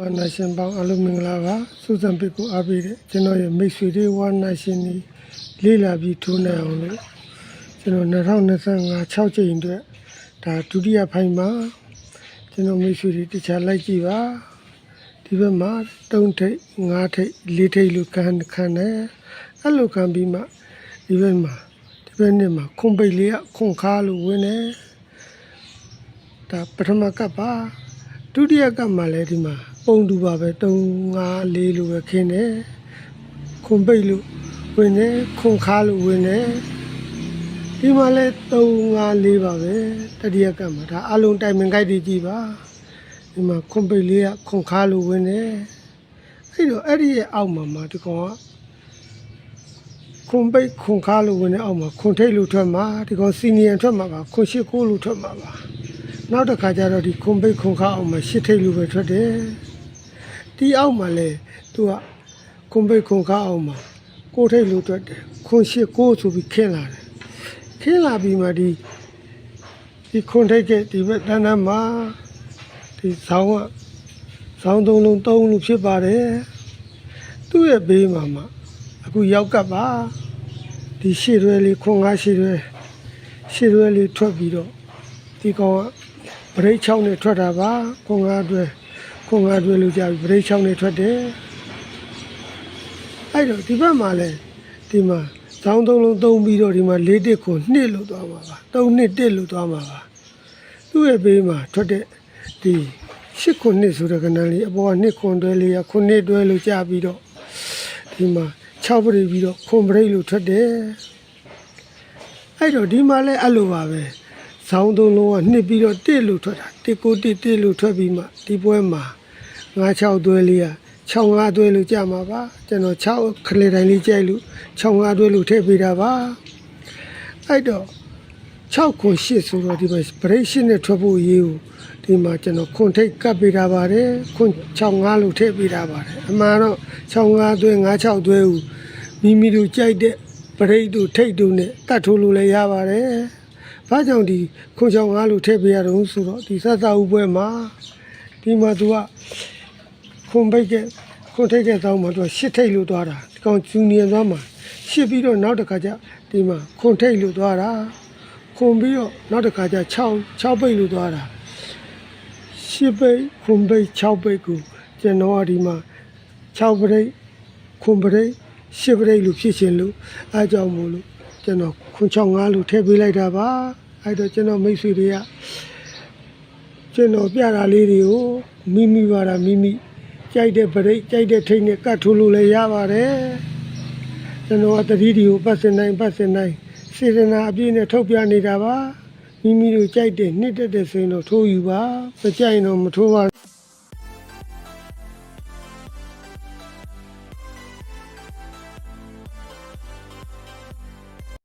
ဝါနာရှင်ပေါင်းအလုံးမင်္ဂလာပါစူဇန်ပစ်ကိုအားပေးတဲ့ကျွန်တော်ရဲ့မိတ်ဆွေတွေဝါနာရှင်တွေလေးလာပြီးထိုးနေအောင်လို့ကျွန်တော်2025 6ချိန်အတွက်ဒါဒုတိယဖိုင်မှာကျွန်တော်မိတ်ဆွေတွေတခြားလိုက်ကြည့်ပါဒီဘက်မှာ3ထိပ်5ထိပ်4ထိပ်လို့ခံခံတယ်အဲ့လိုခံပြီးမှဒီဘက်မှာဒီဘက်နဲ့မှာခွန်ပိတ်လေးကခွန်ခါလို့ဝင်တယ်ဒါပထမကပ်ပါဒုတိယကပ်မှာလည်းဒီမှာ ပုံတူပါပဲ3 5 4လို့ပဲခင်းတယ်ခွန်ပိတ်လို့ဝင်တယ်ခွန်ခါလို့ဝင်တယ်ဒီမှာလဲ3 5 4ပါပဲတတိယကမှာဒါအလုံးတိုင်မင်ကြိုက်တွေကြည့်ပါဒီမှာခွန်ပိတ်လေးကခွန်ခါလို့ဝင်နေအဲ့တော့အဲ့ဒီရဲ့အောက်မှာမှာဒီကောင်ကခွန်ပိတ်ခွန်ခါလို့ဝင်နေအောက်မှာခွန်ထိတ်လို့ထွက်မှာဒီကောင်စီနီယံထွက်မှာပါခွန်ရှိကိုလို့ထွက်မှာပါနောက်တစ်ခါကျတော့ဒီခွန်ပိတ်ခွန်ခါအောက်မှာရှစ်ထိတ်လို့ပဲထွက်တယ် ဒီအောက်မှာလဲသူကခွန်ပိတ်ခွန်ခါအောက်မှာကိုထိတ်လို့ထွက်တယ်ခွန်ရှိကိုဆိုပြီးခင်းလာတယ်ခင်းလာပြီးမှဒီဒီခွန်ထိတ်ကဒီဘက်တန်းတန်းမှာဒီဆောင်းကဆောင်းသုံးလုံးသုံးလို့ဖြစ်ပါတယ်သူ့ရဲ့ဘေးမှာမှအခုရောက်ကပ်ပါဒီရှေ့ရွယ်လေးခွန်ငါရှေ့ရွယ်ရှေ့ရွယ်လေးထွက်ပြီးတော့ဒီကောင်ကဗရိတ်ချောင်းနဲ့ထွက်တာပါခွန်ငါအတွဲ ခွန်ငါအတွဲလို့ကြာပြီဗရိတ်ချောင်းနဲ့ထွက်တယ်အဲ့တော့ဒီဘက်မှာလဲဒီမှာဇောင်းသုံးလုံးသုံးပြီးတော့ဒီမှာ၄တစ်ကိုနှစ်လို့သွားမှာပါ၃နှစ်တစ်လို့သွားမှာပါသူ့ရဲ့ဘေးမှာထွက်တဲ့ဒီရှစ်ခုနှစ်ဆိုတဲ့ကဏ္ဍလေးအပေါ်ကနှစ်ခွန်တွဲလေးကခုနှစ်တွဲလို့ကြာပြီးတော့ဒီမှာ6ပရိပြီးတော့ခွန်ပရိလို့ထွက်တယ်အဲ့တော့ဒီမှာလည်းအဲ့လိုပါပဲဇောင်းသုံးလုံးကနှစ်ပြီးတော့တစ်လို့ထွက်တာတစ်ကိုတစ်တစ်လို့ထွက်ပြီးမှဒီပွဲမှာ 9 6တွဲလေးက6 5တွဲလို့ကြာမှာပါကျွန်တော်6ခလေတိုင်းလေးကြိုက်လို့6 5တွဲလို့ထည့်ပေးတာပါအဲ့တော့6ခွန်8ဆိုတော့ဒီမှာဗရိတ်8နဲ့ထွက်ဖို့ရေးကိုဒီမှာကျွန်တော်ခွန်ထိတ်ကပ်ပေးတာပါတယ်ခွန်6 5လို့ထည့်ပေးတာပါတယ်အမှန်တော့6 5တွဲ9 6တွဲကိုမိမိတို့ကြိုက်တဲ့ဗရိတ်တို့ထိတ်တို့နဲ့ကတ်ထိုးလို့လည်းရပါတယ်ဘာကြောင့်ဒီခွန်6 5လို့ထည့်ပေးရတော့ဆိုတော့ဒီဆက်စာဥပွဲမှာဒီမှာသူက ခွန်ပိတ်ကခွန်ထိတ်ကတောင်းမှာသူကရှစ်ထိတ်လို့သွားတာဒီကောင်ဂျူနီယာသွားမှာရှစ်ပြီးတော့နောက်တစ်ခါကျဒီမှာခွန်ထိတ်လို့သွားတာခွန်ပြီးတော့နောက်တစ်ခါကျ6 6ပိတ်လို့သွားတာရှစ်ပိတ်ခွန်ပိတ်6ပိတ်ကိုကျွန်တော်ကဒီမှာ6ပိတ်ခွန်ပိတ်ရှစ်ပိတ်လို့ဖြစ်ရှင်လို့အားကြောင့်မို့လို့ကျွန်တော်ခွန်6 5လို့ထည့်ပေးလိုက်တာပါအဲ့တော့ကျွန်တော်မိတ်ဆွေတွေကကျွန်တော်ပြတာလေးတွေကိုမိမိပါတာမိမိ ကြိုက်တဲ့ဗရိတ်ကြိုက်တဲ့ထိတ်နဲ့ကတ်ထိုးလို့လည်းရပါတယ်ကျွန်တော်ကတတိဒီကိုပတ်စင်တိုင်းပတ်စင်တိုင်းစေတနာအပြည့်နဲ့ထုတ်ပြနေတာပါမိမိတို့ကြိုက်တဲ့နှစ်တက်တဲ့ဆိုရင်တော့ထိုးယူပါမကြိုက်ရင်တော့မထိုးပါ